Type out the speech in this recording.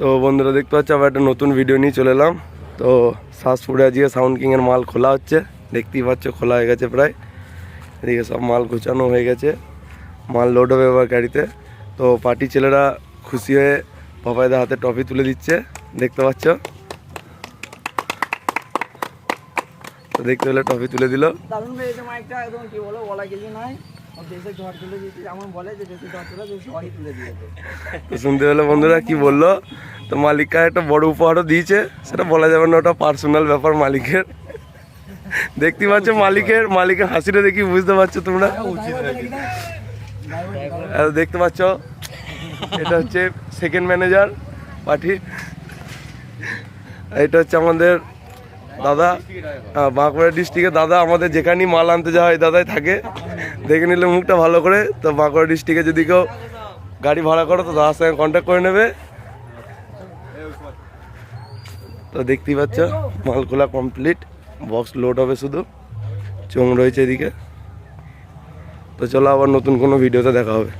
তো বন্ধুরা দেখতে পাচ্ছ, আবার একটা নতুন ভিডিও নিয়ে চলে এলাম। তো শ্বাসপুরে আজকে সাউন্ড কিংয়ের মাল খোলা হচ্ছে। দেখতেই পাচ্ছ, খোলা হয়ে গেছে প্রায়। এদিকে সব মাল গোছানো হয়ে গেছে। মাল লোড হবে এবার গাড়িতে। তো পার্টি ছেলেরা খুশি হয়ে পাপাইদের হাতে ট্রফি তুলে দিচ্ছে। দেখতে পাচ্ছ? তো দেখতে পেলে ট্রফি তুলে দিল। দারুণ একদম কি বলো বলা তো শুনতে পেলে বন্ধুরা কি বলল? তো মালিককে একটা বড় উপহারও দিয়েছে সেটা বলা যাবে না ওটা পার্সোনাল ব্যাপার মালিকের। দেখতে পাচ্ছ মালিকের মালিকের হাসিটা দেখি বুঝতে পারছ তোমরা? আর দেখতে পাচ্ছ এটা হচ্ছে সেকেন্ড ম্যানেজার পার্টি। এটা হচ্ছে আমাদের দাদা হ্যাঁ, বাঁকুড়া ডিস্ট্রিক্টে দাদা আমাদের যেখানেই মাল আনতে যাওয়া হয় দাদাই থাকে। দেখে নিলে মুখটা ভালো করে, তো বাঁকুড়া ডিস্ট্রিক্টে যদি কেউ গাড়ি ভাড়া করো, তো দাদার সঙ্গে কন্ট্যাক্ট করে নেবে। তো দেখতেই পাচ্ছ মাল খোলা কমপ্লিট বক্স লোড হবে শুধু চোং রয়েছে এদিকে। তো চলো আবার নতুন কোনো ভিডিওতে দেখা হবে।